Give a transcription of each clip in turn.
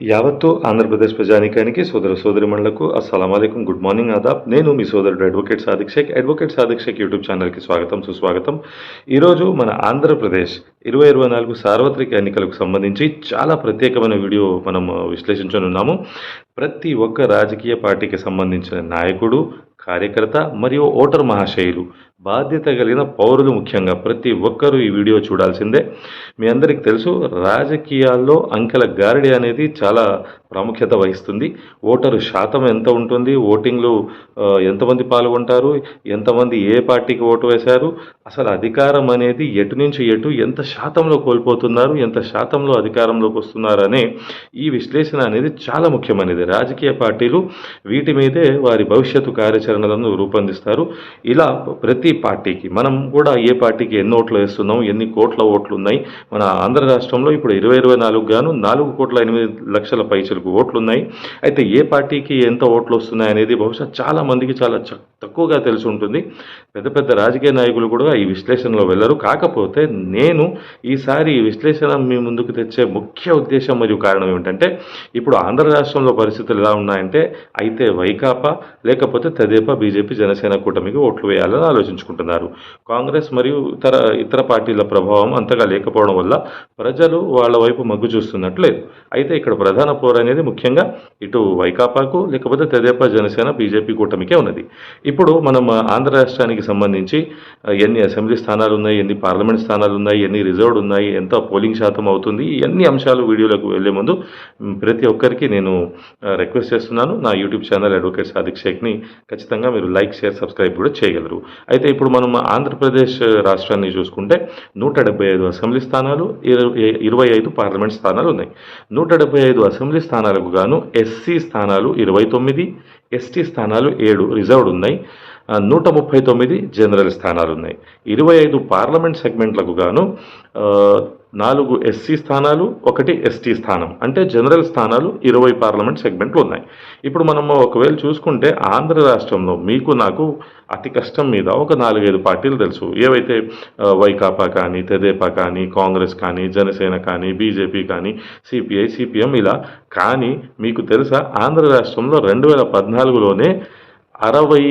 యావత్తు ఆంధ్రప్రదేశ్ ప్రజానికానికి సోదర సోదరిమణులకు అస్సలం అయికం గుడ్ మార్నింగ్ ఆదాబ్. నేను మీ సోదరుడు advocate Sadiq Sheikh. Advocate Sadiq Sheikh YouTube ఛానల్కి స్వాగతం సుస్వాగతం. ఈరోజు మన ఆంధ్రప్రదేశ్ ఇరవై ఇరవై నాలుగు సార్వత్రిక ఎన్నికలకు సంబంధించి చాలా ప్రత్యేకమైన వీడియో మనం విశ్లేషించనున్నాము ప్రతి ఒక్క రాజకీయ పార్టీకి సంబంధించిన నాయకుడు కార్యకర్త మరియు ఓటర్ మహాశయులు బాధ్యత కలిగిన పౌరులు ముఖ్యంగా ప్రతి ఒక్కరూ ఈ వీడియో చూడాల్సిందే. మీ అందరికీ తెలుసు రాజకీయాల్లో అంకెల గారడి అనేది చాలా ప్రాముఖ్యత వహిస్తుంది. ఓటరు శాతం ఎంత ఉంటుంది? ఓటింగ్లో ఎంతమంది పాల్గొంటారు? ఎంతమంది ఏ పార్టీకి ఓటు వేశారు? అసలు అధికారం అనేది ఎటు నుంచి ఎటు ఎంత శాతంలో కోల్పోతున్నారు? ఎంత శాతంలో అధికారంలోకి వస్తున్నారు అనే ఈ విశ్లేషణ అనేది చాలా ముఖ్యమైనది. రాజకీయ పార్టీలు వీటి మీదే వారి భవిష్యత్తు కార్యాచరణలను రూపొందిస్తారు. ఇలా ప్రతి పార్టీకి మనం కూడా ఏ పార్టీకి ఎన్ని ఓట్లు వేస్తున్నాం ఎన్ని కోట్ల ఓట్లు ఉన్నాయి మన ఆంధ్ర రాష్ట్రంలో ఇప్పుడు ఇరవై ఇరవై నాలుగు గాను నాలుగు కోట్ల ఎనిమిది లక్షల పైసలకు ఓట్లు ఉన్నాయి అయితే ఏ పార్టీకి ఎంత ఓట్లు వస్తున్నాయి అనేది బహుశా చాలా మందికి చాలా తక్కువగా తెలిసి ఉంటుంది. పెద్ద పెద్ద రాజకీయ నాయకులు కూడా ఈ విశ్లేషణలో వెళ్ళరు. కాకపోతే నేను ఈసారి ఈ విశ్లేషణ మీ ముందుకు తెచ్చే ముఖ్య ఉద్దేశం మరియు కారణం ఏమిటంటే ఇప్పుడు ఆంధ్ర రాష్ట్రంలో పరిస్థితులు ఎలా ఉన్నాయంటే అయితే వైకాపా లేకపోతే తెదేపా బీజేపీ జనసేన కూటమికి ఓట్లు వేయాలని ఉపయోగించుకుంటున్నారు. కాంగ్రెస్ మరియు ఇతర ఇతర పార్టీల ప్రభావం అంతగా లేకపోవడం వల్ల ప్రజలు వాళ్ళ వైపు మగ్గు చూస్తున్నట్లు లేదు. అయితే ఇక్కడ ప్రధాన పోరు అనేది ముఖ్యంగా ఇటు వైకాపాకు లేకపోతే తెదేపా జనసేన బీజేపీ కూటమికే ఉన్నది. ఇప్పుడు మనం ఆంధ్ర రాష్ట్రానికి సంబంధించి ఎన్ని అసెంబ్లీ స్థానాలు ఉన్నాయి ఎన్ని పార్లమెంట్ స్థానాలు ఉన్నాయి ఎన్ని రిజర్వ్డ్ ఉన్నాయి ఎంత పోలింగ్ శాతం అవుతుంది ఎన్ని అంశాలు వీడియోలకు వెళ్ళే ముందు ప్రతి ఒక్కరికి నేను రిక్వెస్ట్ చేస్తున్నాను. నా యూట్యూబ్ ఛానల్ అడ్వకేట్ సాదిక్ షేక్ని ఖచ్చితంగా మీరు లైక్ షేర్ సబ్స్క్రైబ్ కూడా చేయగలరు. అయితే ఇప్పుడు మనం ఆంధ్రప్రదేశ్ రాష్ట్రాన్ని చూసుకుంటే నూట డెబ్బై ఐదు అసెంబ్లీ స్థానాలు ఇరవై ఇరవై ఐదు పార్లమెంట్ స్థానాలు ఉన్నాయి. నూట డెబ్బై ఐదు అసెంబ్లీ స్థానాలకు గాను ఎస్సీ స్థానాలు ఇరవై తొమ్మిది ఎస్టీ స్థానాలు ఏడు రిజర్వ్డ్ ఉన్నాయి. నూట ముప్పై తొమ్మిది జనరల్ స్థానాలు ఉన్నాయి ఇరవై ఐదు పార్లమెంట్ సెగ్మెంట్లకు గాను నాలుగు ఎస్సీ స్థానాలు ఒకటి ఎస్టీ స్థానం. అంటే జనరల్ స్థానాలు ఇరవై పార్లమెంట్ సెగ్మెంట్లు ఉన్నాయి ఇప్పుడు మనము ఒకవేళ చూసుకుంటే ఆంధ్ర రాష్ట్రంలో మీకు నాకు అతి కష్టం మీద ఒక నాలుగైదు పార్టీలు తెలుసు. ఏవైతే వైకాపా కానీ తెదేపా కానీ కాంగ్రెస్ కానీ జనసేన కానీ బీజేపీ కానీ సిపిఐ సిపిఎం ఇలా. కానీ మీకు తెలుసా ఆంధ్ర రాష్ట్రంలో రెండు వేల పద్నాలుగులోనే అరవై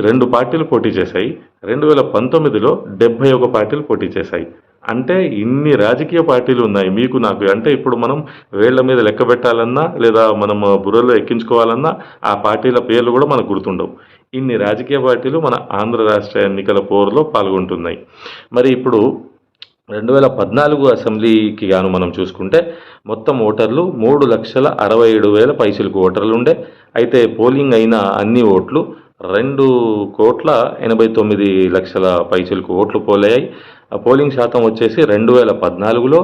రెండు పార్టీలు పోటీ చేశాయి. రెండు వేల పంతొమ్మిదిలో డెబ్బై ఒక పార్టీలు పోటీ చేశాయి. అంటే ఇన్ని రాజకీయ పార్టీలు ఉన్నాయి. మీకు నాకు అంటే ఇప్పుడు మనం వేళ్ళ మీద లెక్క పెట్టాలన్నా లేదా మనం బుర్రలో ఎక్కించుకోవాలన్నా ఆ పార్టీల పేర్లు కూడా మనకు గుర్తుండవు. ఇన్ని రాజకీయ పార్టీలు మన ఆంధ్ర రాష్ట్ర ఎన్నికల పోరులో పాల్గొంటున్నాయి. మరి ఇప్పుడు రెండు వేల పద్నాలుగు అసెంబ్లీకి గాను మనం చూసుకుంటే మొత్తం ఓటర్లు మూడు లక్షల అరవై ఏడు వేల పైసలకు ఓటర్లు ఉండే అయితే పోలింగ్ అయిన అన్ని ఓట్లు రెండు కోట్ల ఎనభై తొమ్మిది లక్షల పైసలకు ఓట్లు పోలయ్యాయి. ఆ పోలింగ్ శాతం వచ్చేసి రెండు వేల పద్నాలుగులో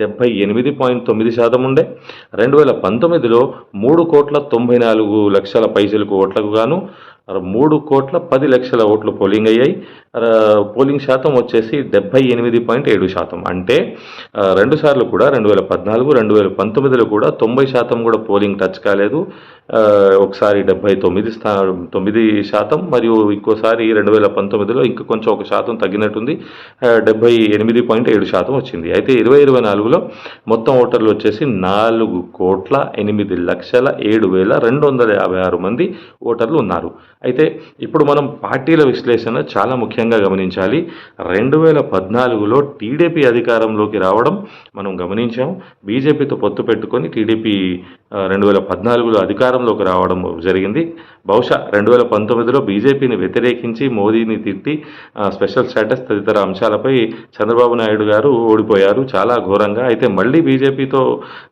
డెబ్బై ఎనిమిది పాయింట్ తొమ్మిది శాతం ఉండే రెండు వేల పంతొమ్మిదిలో మూడు కోట్ల తొంభై నాలుగు లక్షల పైసలకు ఓట్లకు గాను మూడు కోట్ల పది లక్షల ఓట్లు పోలింగ్ అయ్యాయి. పోలింగ్ శాతం వచ్చేసి డెబ్బై ఎనిమిది పాయింట్ ఏడు శాతం. అంటే రెండు సార్లు కూడా రెండు వేల పద్నాలుగు రెండు వేల పంతొమ్మిదిలో కూడా తొంభై శాతం కూడా పోలింగ్ టచ్ కాలేదు. ఒకసారి డెబ్బై తొమ్మిది స్థా తొమ్మిది శాతం మరియు ఇంకోసారి రెండు వేల పంతొమ్మిదిలో ఇంకా కొంచెం ఒక శాతం తగ్గినట్టుంది. డెబ్బై ఎనిమిది పాయింట్ ఏడు శాతం వచ్చింది. అయితే ఇరవై ఇరవై నాలుగులో మొత్తం ఓటర్లు వచ్చేసి నాలుగు కోట్ల ఎనిమిది లక్షల ఏడు వేల రెండు వందల యాభై ఆరు మంది ఓటర్లు ఉన్నారు. అయితే ఇప్పుడు మనం పార్టీల విశ్లేషణ చాలా ముఖ్యంగా గమనించాలి. రెండు వేల పద్నాలుగులో టీడీపీ అధికారంలోకి రావడం మనం గమనించాం. బీజేపీతో పొత్తు పెట్టుకొని టీడీపీ రెండు వేల పద్నాలుగులో అధికారంలోకి రావడం జరిగింది. బహుశా రెండు వేల పంతొమ్మిదిలో బీజేపీని వ్యతిరేకించి మోదీని తిట్టి స్పెషల్ స్టేటస్ తదితర అంశాలపై చంద్రబాబు నాయుడు గారు ఓడిపోయారు చాలా ఘోరంగా. అయితే మళ్ళీ బీజేపీతో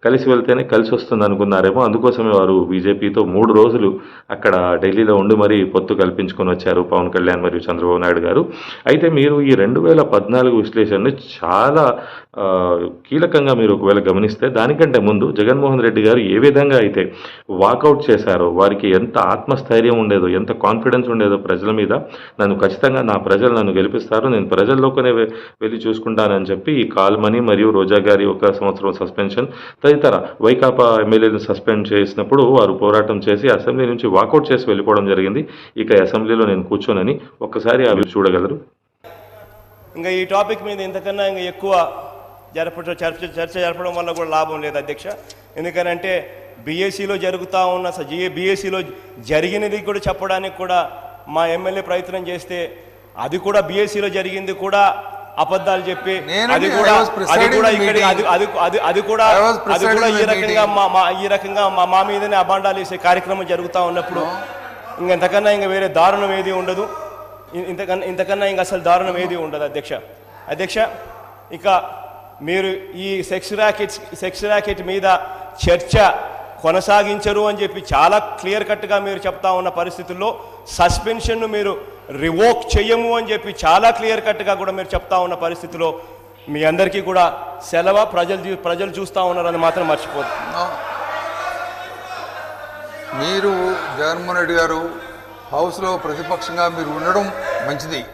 కలిసి వెళ్తేనే కలిసి వస్తుంది అనుకున్నారేమో అందుకోసమే వారు బీజేపీతో మూడు రోజులు అక్కడ ఢిల్లీలో ఉండి మరీ పొత్తు కల్పించుకొని వచ్చారు పవన్ కళ్యాణ్ మరియు చంద్రబాబు నాయుడు గారు. అయితే మీరు ఈ రెండు వేల పద్నాలుగు విశ్లేషణని చాలా కీలకంగా మీరు ఒకవేళ గమనిస్తే దానికంటే ముందు జగన్మోహన్ రెడ్డి గారు ఏ విధంగా అయితే వాకౌట్ చేశారో వారికి ఎంత ఆత్మస్థైర్యం ఉండేదో ఎంత కాన్ఫిడెన్స్ ఉండేదో ప్రజల మీద నన్ను ఖచ్చితంగా నా ప్రజలు నన్ను గెలిపిస్తారు నేను ప్రజల్లోకనే వెళ్ళి చూసుకుంటానని చెప్పి ఈ కాల్మనీ మరియు రోజా గారి ఒక సంవత్సరం సస్పెన్షన్ తదితర వైకాపా ఎమ్మెల్యేని సస్పెండ్ చేసినప్పుడు వారు పోరాటం చేసి అసెంబ్లీ నుంచి వాకౌట్ చేసి వెళ్ళిపోవడం జరిగింది. ఇక అసెంబ్లీలో నేను కూర్చోనని ఒక్కసారి అవి చూడగలరు. ఇంకా ఈ టాపిక్ మీద ఇంతకన్నా ఇంకా ఎక్కువ జరపడం చర్చ చర్చ జరపడం వల్ల కూడా లాభం లేదు అధ్యక్ష ఎందుకనంటే బీఎస్సీలో జరుగుతూ ఉన్న జీ బీఎస్సీలో జరిగినది కూడా చెప్పడానికి కూడా మా ఎమ్మెల్యే ప్రయత్నం చేస్తే అది కూడా బీఎస్సీలో జరిగింది కూడా అబద్ధాలు చెప్పి అది కూడా అది కూడా ఇక్కడ. అది అది అది కూడా అది కూడా ఈ రకంగా. మా మా ఈ రకంగా మా మా మీదనే అబాండాలు వేసే కార్యక్రమం జరుగుతూ ఉన్నప్పుడు ఇంక ఇంతకన్నా ఇంకా వేరే దారుణం ఏది ఉండదు ఇంతకన్నా ఇంతకన్నా ఇంకా అసలు దారుణం ఏది ఉండదు అధ్యక్ష అధ్యక్ష ఇక మీరు ఈ సెక్స్ ర్యాకెట్స్ సెక్స్ ర్యాకెట్ మీద చర్చ కొనసాగించరు అని చెప్పి చాలా క్లియర్ కట్గా మీరు చెప్తా ఉన్న పరిస్థితుల్లో సస్పెన్షన్ను మీరు రివోక్ చేయము అని చెప్పి చాలా క్లియర్ కట్గా కూడా మీరు చెప్తా ఉన్న పరిస్థితిలో మీ అందరికీ కూడా సెలవు ప్రజలు చూ- ప్రజలు చూస్తూ ఉన్నారని మాత్రం మర్చిపోదు. మీరు జగన్మోహన్ రెడ్డి గారు హౌస్లో ప్రతిపక్షంగా మీరు ఉండడం మంచిది.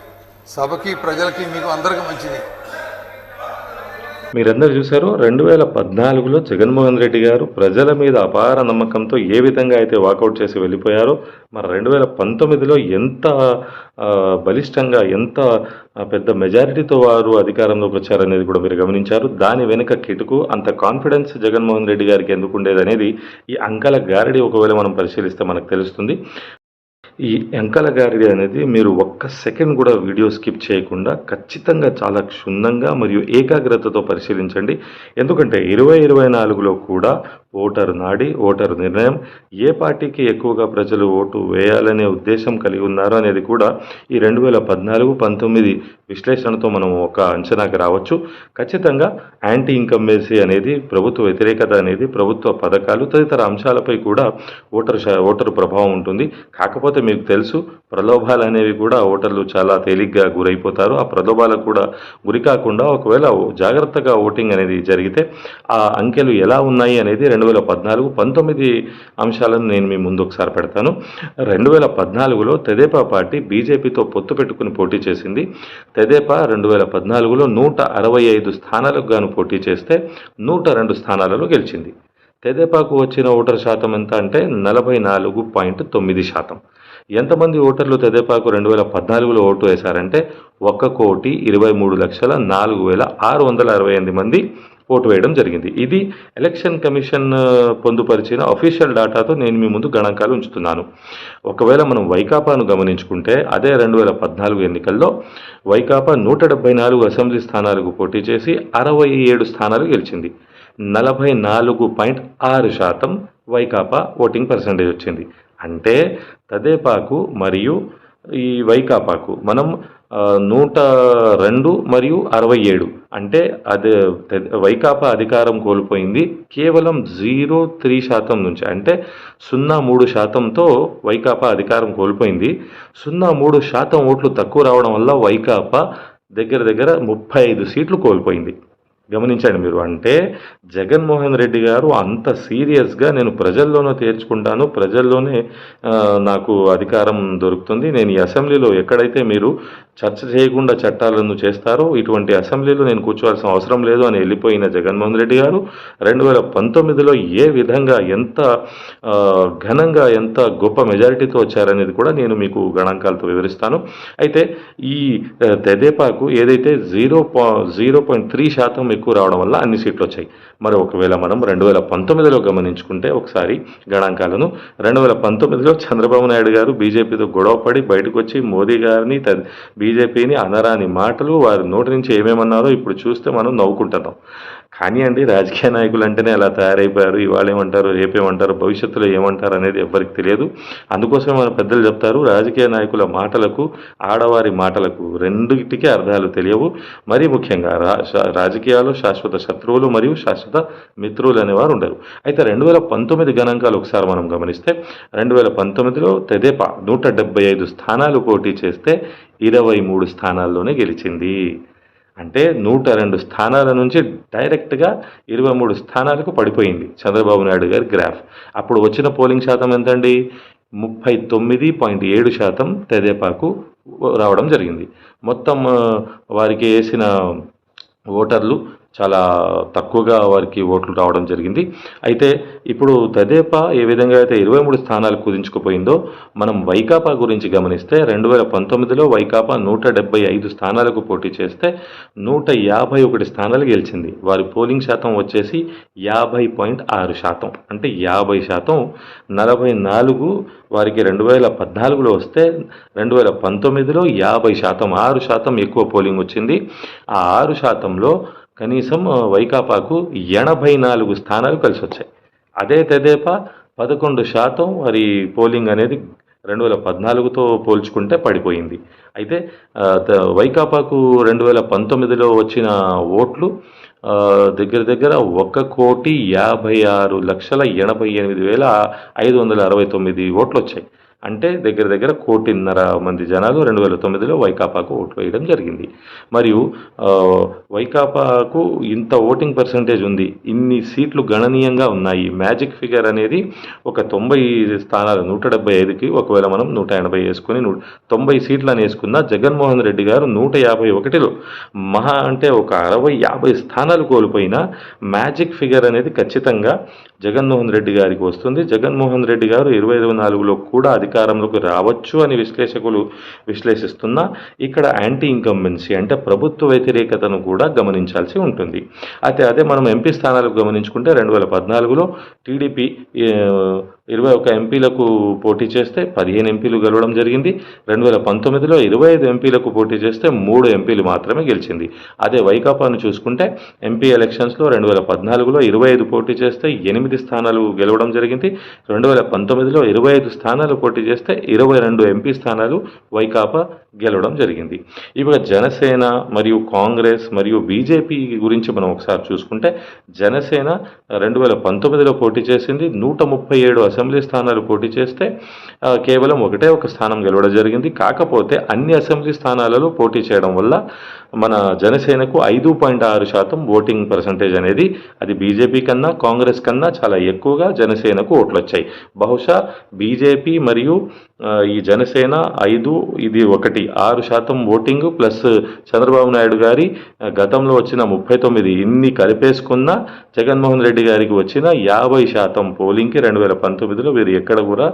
సభకి ప్రజలకి మీకు అందరికీ మంచిది. మీరందరూ చూశారు రెండు వేల పద్నాలుగులో జగన్మోహన్ రెడ్డి గారు ప్రజల మీద అపార నమ్మకంతో ఏ విధంగా అయితే వాకౌట్ చేసి వెళ్ళిపోయారో మరి రెండు వేల పంతొమ్మిదిలో ఎంత బలిష్టంగా ఎంత పెద్ద మెజారిటీతో వారు అధికారంలోకి వచ్చారనేది కూడా మీరు గమనించారు. దాని వెనుక కిటుకు అంత కాన్ఫిడెన్స్ జగన్మోహన్ రెడ్డి గారికి ఎందుకు ఉండేది అనేది ఈ అంకల గారడి ఒకవేళ మనం పరిశీలిస్తే మనకు తెలుస్తుంది. ఈ ఎంకల గారిడి అనేది మీరు ఒక్క సెకండ్ కూడా వీడియో స్కిప్ చేయకుండా ఖచ్చితంగా చాలా క్షుణ్ణంగా మరియు ఏకాగ్రతతో పరిశీలించండి. ఎందుకంటే ఇరవై ఇరవై నాలుగులో కూడా ఓటరు నాడి ఓటరు నిర్ణయం. ఏ పార్టీకి ఎక్కువగా ప్రజలు ఓటు వేయాలనే ఉద్దేశం కలిగి ఉన్నారు అనేది కూడా ఈ రెండు వేల పద్నాలుగు పంతొమ్మిది విశ్లేషణతో మనం ఒక అంచనాకి రావచ్చు. ఖచ్చితంగా యాంటీ ఇన్కంబెన్సీ అనేది ప్రభుత్వ వ్యతిరేకత అనేది ప్రభుత్వ పథకాలు తదితర అంశాలపై కూడా ఓటర్ ఓటరు ప్రభావం ఉంటుంది. కాకపోతే మీకు తెలుసు ప్రలోభాలు అనేవి కూడా ఓటర్లు చాలా తేలిగ్గా గురైపోతారు. ఆ ప్రలోభాలకు కూడా గురి కాకుండా ఒకవేళ జాగ్రత్తగా ఓటింగ్ అనేది జరిగితే ఆ అంకెలు ఎలా ఉన్నాయి అనేది రెండు రెండు వేల పద్నాలుగు పంతొమ్మిది అంశాలను నేను మీ ముందు ఒకసారి పెడతాను. రెండు వేల పద్నాలుగులో తెదేపా పార్టీ బీజేపీతో పొత్తు పెట్టుకుని పోటీ చేసింది. తెదేపా రెండు వేల పద్నాలుగులో నూట అరవై ఐదు స్థానాలకు గాను పోటీ చేస్తే నూట రెండు స్థానాలలో గెలిచింది. తెదేపాకు వచ్చిన ఓటర్ శాతం ఎంత అంటే నలభై నాలుగు పాయింట్ తొమ్మిది శాతం. ఎంతమంది ఓటర్లు తెదేపాకు రెండు వేల పద్నాలుగులో ఓటు వేశారంటే ఒక్క కోటి ఇరవై మూడు లక్షల నాలుగు వేల ఆరు వందల అరవై ఎనిమిది మంది. ఓటు వేయడం జరిగింది. ఇది ఎలక్షన్ కమిషన్ పొందుపరిచిన అఫీషియల్ డాటాతో నేను మీ ముందు గణాంకాలు ఉంచుతున్నాను. ఒకవేళ మనం వైకాపాను గమనించుకుంటే అదే రెండు వేల పద్నాలుగు ఎన్నికల్లో వైకాపా నూట డెబ్బై నాలుగు అసెంబ్లీ స్థానాలకు పోటీ చేసి అరవై ఏడు స్థానాలు గెలిచింది. నలభై నాలుగు పాయింట్ ఆరు శాతం వైకాపా ఓటింగ్ పర్సంటేజ్ వచ్చింది. అంటే తదేపాకు మరియు ఈ వైకాపాకు మనం నూట రెండు మరియు అరవై ఏడు. అంటే అది వైకాపా అధికారం కోల్పోయింది కేవలం జీరో త్రీ శాతం నుంచి. అంటే సున్నా మూడు శాతంతో వైకాపా అధికారం కోల్పోయింది. సున్నా మూడు శాతం ఓట్లు తక్కువ రావడం వల్ల వైకాపా దగ్గర దగ్గర ముప్పై ఐదు సీట్లు కోల్పోయింది. గమనించండి మీరు. అంటే జగన్మోహన్ రెడ్డి గారు అంత సీరియస్గా నేను ప్రజల్లోనే తీర్చుకుంటాను. ప్రజల్లోనే నాకు అధికారం దొరుకుతుంది. నేను ఈ అసెంబ్లీలో ఎక్కడైతే మీరు చర్చ చేయకుండా చట్టాలను చేస్తారో ఇటువంటి అసెంబ్లీలో నేను కూర్చోవాల్సిన అవసరం లేదు అని వెళ్ళిపోయిన జగన్మోహన్ రెడ్డి గారు రెండు వేల పంతొమ్మిదిలో ఏ విధంగా ఎంత ఘనంగా ఎంత గొప్ప మెజారిటీతో వచ్చారనేది కూడా నేను మీకు గణాంకాలతో వివరిస్తాను. అయితే ఈ తెదేపాకు ఏదైతే జీరో పా జీరో పాయింట్ త్రీ శాతం ఎక్కువ రావడం వల్ల అన్ని సీట్లు వచ్చాయి. మరి ఒకవేళ మనం రెండు వేల పంతొమ్మిదిలో గమనించుకుంటే ఒకసారి గణాంకాలను రెండు వేల పంతొమ్మిదిలో చంద్రబాబు నాయుడు గారు బీజేపీతో గొడవపడి బయటకు వచ్చి మోదీ గారిని బీజేపీని అనరాని మాటలు వారి నోటి నుంచి ఏమేమన్నారో ఇప్పుడు చూస్తే మనం నవ్వుకుంటున్నాం. కానీ అండి రాజకీయ నాయకులు అంటేనే అలా తయారైపోయారు. ఇవాళ ఏమంటారు రేపేమంటారు భవిష్యత్తులో ఏమంటారు అనేది ఎవ్వరికి తెలియదు. అందుకోసమే మన పెద్దలు చెప్తారు రాజకీయ నాయకుల మాటలకు ఆడవారి మాటలకు రెండింటికే అర్థాలు తెలియవు. మరీ ముఖ్యంగా రా శా- శాశ్వత శత్రువులు మరియు శాశ్వత మిత్రులు అనేవారు ఉండరు. అయితే రెండు వేల పంతొమ్మిది గణాంకాలు ఒకసారి మనం గమనిస్తే రెండు వేల పంతొమ్మిదిలో తెదేపా నూట డెబ్బై ఐదు స్థానాలు పోటీ చేస్తే ఇరవై మూడు స్థానాల్లోనే గెలిచింది. అంటే నూట రెండు స్థానాల నుంచి డైరెక్ట్గా ఇరవై మూడు స్థానాలకు పడిపోయింది చంద్రబాబు నాయుడు గారి గ్రాఫ్. అప్పుడు వచ్చిన పోలింగ్ శాతం ఎంతండి? ముప్పై తొమ్మిది పాయింట్ ఏడు శాతం తెదేపాకు రావడం జరిగింది. మొత్తం వారికి వేసిన ఓటర్లు చాలా తక్కువగా వారికి ఓట్లు రావడం జరిగింది. అయితే ఇప్పుడు తెదేపా ఏ విధంగా అయితే ఇరవై మూడు స్థానాలు కుదించుకుపోయిందో మనం వైకాపా గురించి గమనిస్తే రెండు వేల పంతొమ్మిదిలో వైకాపా నూట డెబ్బై ఐదు స్థానాలకు పోటీ చేస్తే నూట యాభై ఒకటి స్థానాలు గెలిచింది. వారి పోలింగ్ శాతం వచ్చేసి యాభై పాయింట్ ఆరు శాతం. అంటే యాభై శాతం నలభై నాలుగు వారికి రెండు వేల పద్నాలుగులో వస్తే రెండు వేల పంతొమ్మిదిలో యాభై శాతం ఆరు శాతం ఎక్కువ పోలింగ్ వచ్చింది. ఆ ఆరు శాతంలో కనీసం వైకాపాకు ఎనభై నాలుగు స్థానాలు కలిసి వచ్చాయి అదే తెదేపా పదకొండు శాతం వారి పోలింగ్ అనేది రెండు వేల పద్నాలుగుతో పోల్చుకుంటే పడిపోయింది. అయితే వైకాపాకు రెండు వేల పంతొమ్మిదిలో వచ్చిన ఓట్లు దగ్గర దగ్గర ఒక కోటి యాభై ఆరు లక్షల ఎనభై ఎనిమిది వేల ఐదు వందల అరవై తొమ్మిది ఓట్లు వచ్చాయి అంటే దగ్గర దగ్గర కోటిన్నర మంది జనాలు రెండు వేల తొమ్మిదిలో వైకాపాకు ఓట్లు వేయడం జరిగింది. మరియు వైకాపాకు ఇంత ఓటింగ్ పర్సంటేజ్ ఉంది. ఇన్ని సీట్లు గణనీయంగా ఉన్నాయి. మ్యాజిక్ ఫిగర్ అనేది ఒక తొంభై స్థానాలు నూట డెబ్బై ఐదుకి ఒకవేళ మనం నూట ఎనభై వేసుకొని నూ తొంభై సీట్లను వేసుకున్న జగన్మోహన్ రెడ్డి గారు నూట యాభై ఒకటిలో మహా అంటే ఒక అరవై యాభై స్థానాలు కోల్పోయినా మ్యాజిక్ ఫిగర్ అనేది ఖచ్చితంగా జగన్మోహన్ రెడ్డి గారికి వస్తుంది. జగన్మోహన్ రెడ్డి గారు ఇరవై ఇరవై నాలుగులో కూడా అధికారంలోకి రావచ్చు అని విశ్లేషకులు విశ్లేషిస్తున్నా ఇక్కడ యాంటీ ఇన్కంబెన్సీ అంటే ప్రభుత్వ వ్యతిరేకతను కూడా గమనించాల్సి ఉంటుంది. అయితే అదే మనం ఎంపీ స్థానాలకు గమనించుకుంటే రెండు వేల పద్నాలుగులో టీడీపీ ఇరవై ఒక ఎంపీలకు పోటీ చేస్తే పదిహేను ఎంపీలు గెలవడం జరిగింది. రెండు వేల పంతొమ్మిదిలో ఇరవై ఐదు ఎంపీలకు పోటీ చేస్తే మూడు ఎంపీలు మాత్రమే గెలిచింది. అదే వైకాపాను చూసుకుంటే ఎంపీ ఎలక్షన్స్లో రెండు వేల పద్నాలుగులో ఇరవై ఐదు పోటీ చేస్తే ఎనిమిది స్థానాలు గెలవడం జరిగింది. రెండు వేల పంతొమ్మిదిలో ఇరవై ఐదు స్థానాలు పోటీ చేస్తే ఇరవై రెండు ఎంపీ స్థానాలు వైకాపా గెలవడం జరిగింది. ఇವಾಗ జనసేన మరియు కాంగ్రెస్ మరియు బీజేపీ గురించి మనం ఒకసారి చూసుకుంటే జనసేన రెండు వేల పంతొమ్మిదిలో పోటీ చేసింది నూట ముప్పై ఏడు అసెంబ్లీ స్థానాలు పోటీ చేస్తే కేవలం ఒకటే ఒక స్థానం గెలవడం జరిగింది. కాకపోతే అన్ని అసెంబ్లీ స్థానాలలో పోటీ చేయడం వల్ల మన జనసేనకు ఐదు పాయింట్ ఆరు శాతం ఓటింగ్ పర్సంటేజ్ అనేది అది బీజేపీ కన్నా కాంగ్రెస్ కన్నా చాలా ఎక్కువగా జనసేనకు ఓట్లు వచ్చాయి బహుశా బీజేపీ మరియు ఈ జనసేన ఐదు ఇది ఒకటి. ఆరు శాతం ఓటింగ్ ప్లస్ చంద్రబాబు నాయుడు గారి గతంలో వచ్చిన ముప్పై తొమ్మిది ఇన్ని కలిపేసుకున్న జగన్మోహన్ రెడ్డి గారికి వచ్చిన యాభై శాతం పోలింగ్కి రెండు వేల పంతొమ్మిదిలో వీరు ఎక్కడ కూడా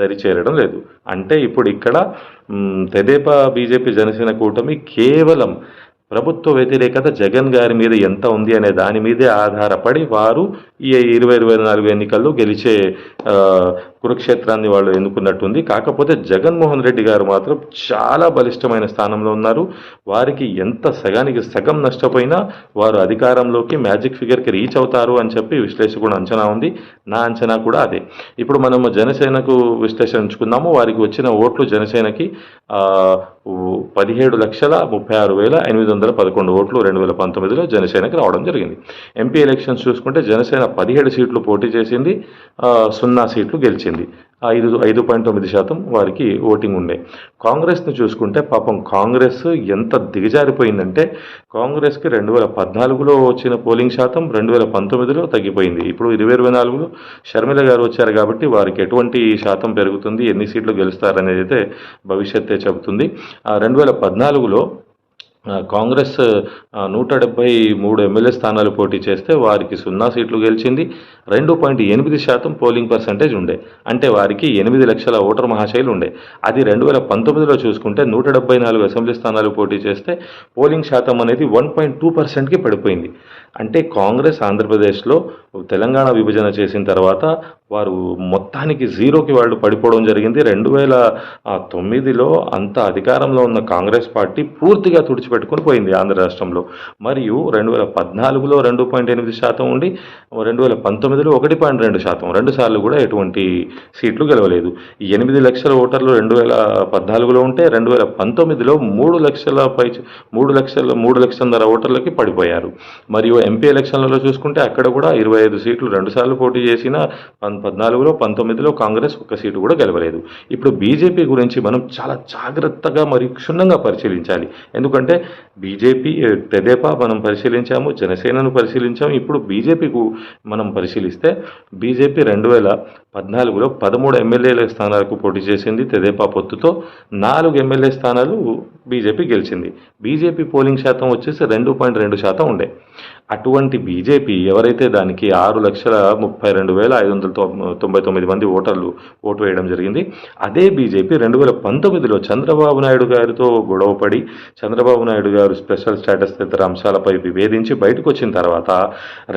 దరి చేరడం లేదు. అంటే ఇప్పుడు ఇక్కడ తెదేపా బీజేపీ జనసేన కూటమి కేవలం ప్రభుత్వ వ్యతిరేకత జగన్ గారి మీద ఎంత ఉంది అనే దాని మీదే ఆధారపడి వారు ఈ ఇరవై ఇరవై నాలుగు ఎన్నికల్లో గెలిచే కురుక్షేత్రాన్ని వాళ్ళు ఎన్నుకున్నట్టుంది. కాకపోతే జగన్మోహన్ రెడ్డి గారు మాత్రం చాలా బలిష్టమైన స్థానంలో ఉన్నారు. వారికి ఎంత సగానికి సగం నష్టపోయినా వారు అధికారంలోకి మ్యాజిక్ ఫిగర్కి రీచ్ అవుతారు అని చెప్పి విశ్లేషకుడు అంచనా ఉంది. నా అంచనా కూడా అదే. ఇప్పుడు మనము జనసేనకు విశ్లేషించుకుందాము. వారికి వచ్చిన ఓట్లు జనసేనకి పదిహేడు లక్షల ముప్పై ఆరు వేల ఎనిమిది వందల పదకొండు ఓట్లు రెండు వేల పంతొమ్మిదిలో జనసేనకి రావడం జరిగింది. ఎంపీ ఎలక్షన్స్ చూసుకుంటే జనసేన పదిహేడు సీట్లు పోటీ చేసింది. సున్నా సీట్లు గెలిచింది. ఐదు ఐదు పాయింట్ తొమ్మిది శాతం వారికి ఓటింగ్ ఉండే. కాంగ్రెస్ని చూసుకుంటే పాపం కాంగ్రెస్ ఎంత దిగజారిపోయిందంటే కాంగ్రెస్కి రెండు వేల పద్నాలుగులో వచ్చిన పోలింగ్ శాతం రెండు వేల పంతొమ్మిదిలో తగ్గిపోయింది. ఇప్పుడు ఇరవై ఇరవై నాలుగులో షర్మిల గారు వచ్చారు కాబట్టి వారికి ఎటువంటి శాతం పెరుగుతుంది ఎన్ని సీట్లు గెలుస్తారనేది అయితే భవిష్యత్తే చెబుతుంది. రెండు వేల పద్నాలుగులో కాంగ్రెస్ నూట డెబ్బై మూడు ఎమ్మెల్యే స్థానాలు పోటీ చేస్తే వారికి సున్నా సీట్లు గెలిచింది. రెండు పాయింట్ ఎనిమిది శాతం పోలింగ్ పర్సంటేజ్ ఉండే. అంటే వారికి ఎనిమిది లక్షల ఓటర్ మహాశైలు ఉండే. అది రెండు వేల పంతొమ్మిదిలో చూసుకుంటే నూట డెబ్బై నాలుగు అసెంబ్లీ స్థానాలు పోటీ చేస్తే పోలింగ్ శాతం అనేది వన్ పాయింట్ టూ పర్సెంట్కి పడిపోయింది. అంటే కాంగ్రెస్ ఆంధ్రప్రదేశ్లో తెలంగాణ విభజన చేసిన తర్వాత వారు మొత్తానికి జీరోకి వాళ్ళు పడిపోవడం జరిగింది. రెండు వేల తొమ్మిదిలో అంత అధికారంలో ఉన్న కాంగ్రెస్ పార్టీ పూర్తిగా తుడిచిపెట్టుకుని పోయింది ఆంధ్ర రాష్ట్రంలో. మరియు రెండు వేల పద్నాలుగులో రెండు పాయింట్ ఎనిమిది శాతం ఉండి రెండు వేల పంతొమ్మిదిలో ఒకటి పాయింట్ రెండు శాతం. రెండు సార్లు కూడా ఎటువంటి సీట్లు గెలవలేదు. ఈ ఎనిమిది లక్షల ఓటర్లు రెండు వేల పద్నాలుగులో ఉంటే రెండు వేల పంతొమ్మిదిలో మూడు లక్షల పై మూడు లక్షల మూడు లక్షలన్నర ఓటర్లకి పడిపోయారు. మరియు ఎంపీ ఎలక్షన్లలో చూసుకుంటే అక్కడ కూడా ఇరవై ఐదు సీట్లు రెండుసార్లు పోటీ చేసిన పన్- పద్నాలుగులో పంతొమ్మిదిలో కాంగ్రెస్ ఒక్క సీటు కూడా గెలవలేదు. ఇప్పుడు బీజేపీ గురించి మనం చాలా జాగ్రత్తగా మరియు క్షుణ్ణంగా పరిశీలించాలి. ఎందుకంటే బీజేపీ తెదేపా మనం పరిశీలించాము జనసేనను పరిశీలించాము. ఇప్పుడు బీజేపీకు మనం పరిశీలిస్తే బీజేపీ రెండు వేల పద్నాలుగులో పదమూడు ఎమ్మెల్యేల స్థానాలకు పోటీ చేసింది తెదేపా పొత్తుతో నాలుగు ఎమ్మెల్యే స్థానాలు బీజేపీ గెలిచింది. బీజేపీ పోలింగ్ శాతం వచ్చేసి రెండు పాయింట్ రెండు శాతం ఉండే. అటువంటి బీజేపీ ఎవరైతే దానికి ఆరు లక్షల ముప్పై రెండు వేల ఐదు వందల తొంభై తొమ్మిది మంది ఓటర్లు ఓటు వేయడం జరిగింది. అదే బీజేపీ రెండు వేల పంతొమ్మిదిలో చంద్రబాబు నాయుడు గారితో గొడవపడి చంద్రబాబు నాయుడు గారు స్పెషల్ స్టేటస్ తదితర అంశాలపై విభేదించి బయటకు వచ్చిన తర్వాత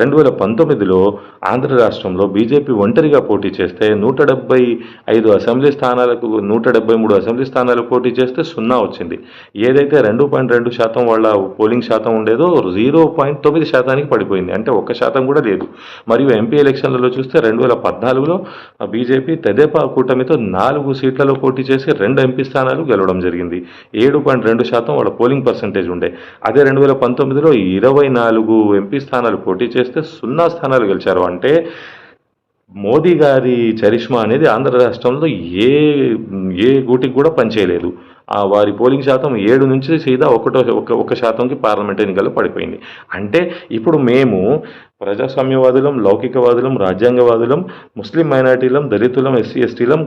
రెండు వేల పంతొమ్మిదిలో ఆంధ్ర రాష్ట్రంలో బీజేపీ ఒంటరిగా పోటీ చేస్తే నూట డెబ్బై ఐదు అసెంబ్లీ స్థానాలకు నూట డెబ్బై మూడు అసెంబ్లీ స్థానాలకు పోటీ చేస్తే సున్నా వచ్చింది. ఏదైతే రెండు పాయింట్ రెండు శాతం వాళ్ళ పోలింగ్ శాతం ఉండేదో జీరో పాయింట్ తొమ్మిది శాతానికి పడిపోయింది. అంటే ఒక్క శాతం కూడా లేదు. మరియు ఎంపీ ఎలక్షన్లలో చూస్తే రెండు వేల పద్నాలుగులో బీజేపీ తెదేపా కూటమితో నాలుగు సీట్లలో పోటీ చేసి రెండు ఎంపీ స్థానాలు గెలవడం జరిగింది. ఏడు పాయింట్ రెండు శాతం వాళ్ళ పోలింగ్ పర్సంటేజ్ ఉండే. అదే రెండు వేల పంతొమ్మిదిలో ఇరవై నాలుగు ఎంపీ స్థానాలు పోటీ చేస్తే సున్నా స్థానాలు గెలిచారు. అంటే మోదీ గారి చరిష్మా అనేది ఆంధ్ర రాష్ట్రంలో ఏ ఏ గూటికి కూడా పనిచేయలేదు. వారి పోలింగ్ శాతం ఏడు నుంచి సీదా ఒకటో ఒక ఒక శాతంకి పార్లమెంట్ ఎన్నికల్లో పడిపోయింది. అంటే ఇప్పుడు మేము ప్రజాస్వామ్యవాదులం లౌకికవాదులం రాజ్యాంగవాదులం ముస్లిం మైనార్టీలం దళితులం ఎస్సీ ఎస్టీలం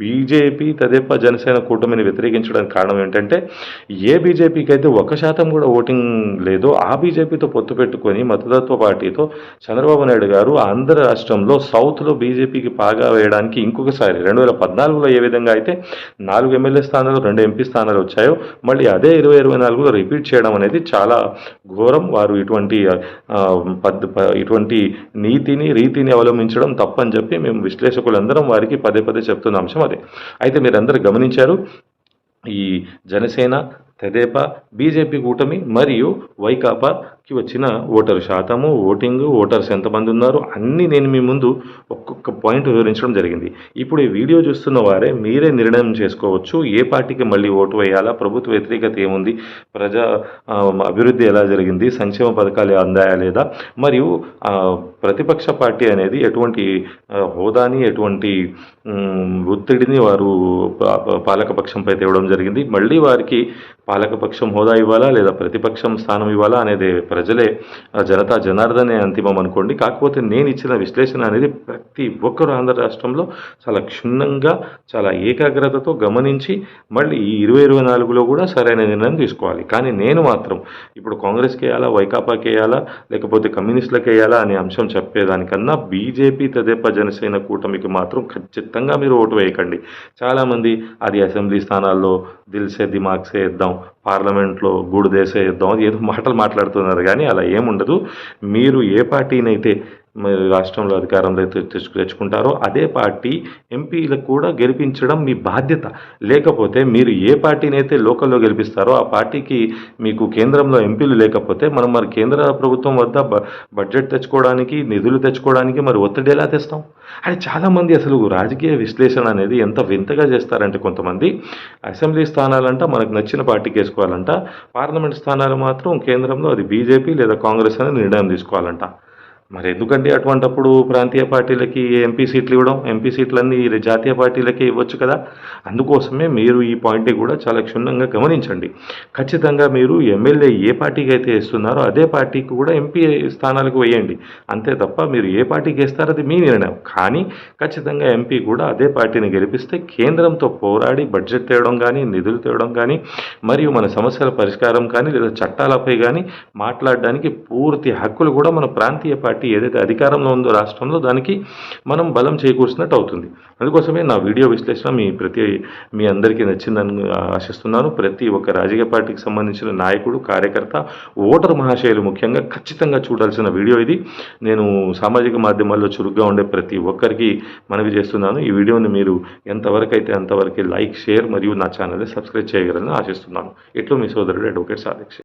బీజేపీ తదేపా జనసేన కూటమిని వ్యతిరేకించడానికి కారణం ఏంటంటే ఏ బీజేపీకి అయితే ఒక శాతం కూడా ఓటింగ్ లేదో ఆ బీజేపీతో పొత్తు పెట్టుకొని మతతత్వ పార్టీతో చంద్రబాబు నాయుడు గారు ఆంధ్ర రాష్ట్రంలో సౌత్లో బీజేపీకి పాగా వేయడానికి ఇంకొకసారి రెండు వేల పద్నాలుగులో ఏ విధంగా అయితే నాలుగు ఎమ్మెల్యే స్థానాలు రెండు ఎంపీ స్థానాలు వచ్చాయో మళ్ళీ అదే ఇరవై ఇరవై నాలుగులో రిపీట్ చేయడం అనేది చాలా ఘోరం. వారు ఇటువంటి పద్ ప- ఇటువంటి నీతిని రీతిని అవలంబించడం తప్పని చెప్పి మేము విశ్లేషకులందరం వారికి పదే పదే చెప్తున్న అంశం అదే. అయితే మీరందరూ గమనించారు ఈ జనసేన తెదేపా బీజేపీ కూటమి మరియు వైకాపా కి వచ్చిన ఓటరు శాతము ఓటింగ్ ఓటర్స్ ఎంతమంది ఉన్నారు అన్నీ నేను మీ ముందు ఒక్కొక్క పాయింట్ వివరించడం జరిగింది. ఇప్పుడు ఈ వీడియో చూస్తున్న వారే మీరే నిర్ణయం చేసుకోవచ్చు. ఏ పార్టీకి మళ్ళీ ఓటు వేయాలా? ప్రభుత్వ వ్యతిరేకత ఏముంది? ప్రజా అభివృద్ధి ఎలా జరిగింది? సంక్షేమ పథకాలు అందాయా లేదా? మరియు ప్రతిపక్ష పార్టీ అనేది ఎటువంటి హోదాని ఎటువంటి ఒత్తిడిని వారు పాలకపక్షంపై తేవడం జరిగింది. మళ్ళీ వారికి పాలకపక్షం హోదా ఇవ్వాలా లేదా ప్రతిపక్షం స్థానం ఇవ్వాలా అనేది ప్రజలే ఆ, జనతా జనార్దనే అంతిమం అనుకోండి. కాకపోతే నేను ఇచ్చిన విశ్లేషణ అనేది ప్రతి ఒక్కరు ఆంధ్ర రాష్ట్రంలో చాలా క్షుణ్ణంగా చాలా ఏకాగ్రతతో గమనించి మళ్ళీ ఈ ఇరవై ఇరవై నాలుగులో కూడా సరైన నిర్ణయం తీసుకోవాలి. కానీ నేను మాత్రం ఇప్పుడు కాంగ్రెస్కి వేయాలా వైకాపాకి వేయాలా లేకపోతే కమ్యూనిస్టులకు వేయాలా అనే అంశం చెప్పేదానికన్నా బీజేపీ తెదేపా జనసేన కూటమికి మాత్రం ఖచ్చితంగా మీరు ఓటు వేయకండి. చాలామంది అది అసెంబ్లీ స్థానాల్లో దిల్సే దిమాగ్సే ఇద్దాం పార్లమెంట్లో గూడుదేసే ఇద్దాం అది ఏదో మాటలు మాట్లాడుతున్నారు. కానీ అలా ఏముండదు. మీరు ఏ పార్టీనైతే మరి రాష్ట్రంలో అధికారంలో తె- తెచ్చు తెచ్చుకుంటారో అదే పార్టీ ఎంపీలకు కూడా గెలిపించడం మీ బాధ్యత. లేకపోతే మీరు ఏ పార్టీని అయితే లోకల్లో గెలిపిస్తారో ఆ పార్టీకి మీకు కేంద్రంలో ఎంపీలు లేకపోతే మనం మరి కేంద్ర ప్రభుత్వం వద్ద బ- బడ్జెట్ తెచ్చుకోవడానికి నిధులు తెచ్చుకోవడానికి మరి ఒత్తిడి ఎలా తెస్తాం? అంటే చాలామంది అసలు రాజకీయ విశ్లేషణ అనేది ఎంత వింతగా చేస్తారంటే కొంతమంది అసెంబ్లీ స్థానాలంట మనకు నచ్చిన పార్టీకి వేసుకోవాలంట పార్లమెంట్ స్థానాలు మాత్రం కేంద్రంలో అది బీజేపీ లేదా కాంగ్రెస్ అనే నిర్ణయం తీసుకోవాలంట. మరి ఎందుకండి అటువంటప్పుడు ప్రాంతీయ పార్టీలకి ఎంపీ సీట్లు ఇవ్వడం? ఎంపీ సీట్లన్నీ జాతీయ పార్టీలకే ఇవ్వచ్చు కదా? అందుకోసమే మీరు ఈ పాయింట్ని కూడా చాలా క్షుణ్ణంగా గమనించండి. ఖచ్చితంగా మీరు ఎమ్మెల్యే ఏ పార్టీకి అయితే ఇస్తున్నారో అదే పార్టీకి కూడా ఎంపీ స్థానాలకు వేయండి. అంతే తప్ప మీరు ఏ పార్టీకి వేస్తారో అది మీ నిర్ణయం. కానీ ఖచ్చితంగా ఎంపీ కూడా అదే పార్టీని గెలిపిస్తే కేంద్రంతో పోరాడి బడ్జెట్ తేవడం కానీ నిధులు తేవడం కానీ మరియు మన సమస్యల పరిష్కారం కానీ లేదా చట్టాలపై కానీ మాట్లాడడానికి పూర్తి హక్కులు కూడా మన ప్రాంతీయ పార్టీ ఏదైతే అధికారంలో ఉందో రాష్ట్రంలో దానికి మనం బలం చేకూర్చినట్టు అవుతుంది. అందుకోసమే నా వీడియో విశ్లేషణ మీ ప్రతి మీ అందరికీ నచ్చిందని ఆశిస్తున్నాను. ప్రతి ఒక్క రాజకీయ పార్టీకి సంబంధించిన నాయకుడు కార్యకర్త ఓటర్ మహాశయులు ముఖ్యంగా ఖచ్చితంగా చూడాల్సిన వీడియో ఇది. నేను సామాజిక మాధ్యమాల్లో చురుగ్గా ఉండే ప్రతి ఒక్కరికి మనవి చేస్తున్నాను. ఈ వీడియోని మీరు ఎంతవరకు అయితే అంతవరకు లైక్ షేర్ మరియు నా ఛానల్ని సబ్స్క్రైబ్ చేయగలరని ఆశిస్తున్నాను. ఇట్లు మీ సోదరుడు అడ్వకేట్ సాధిక్ష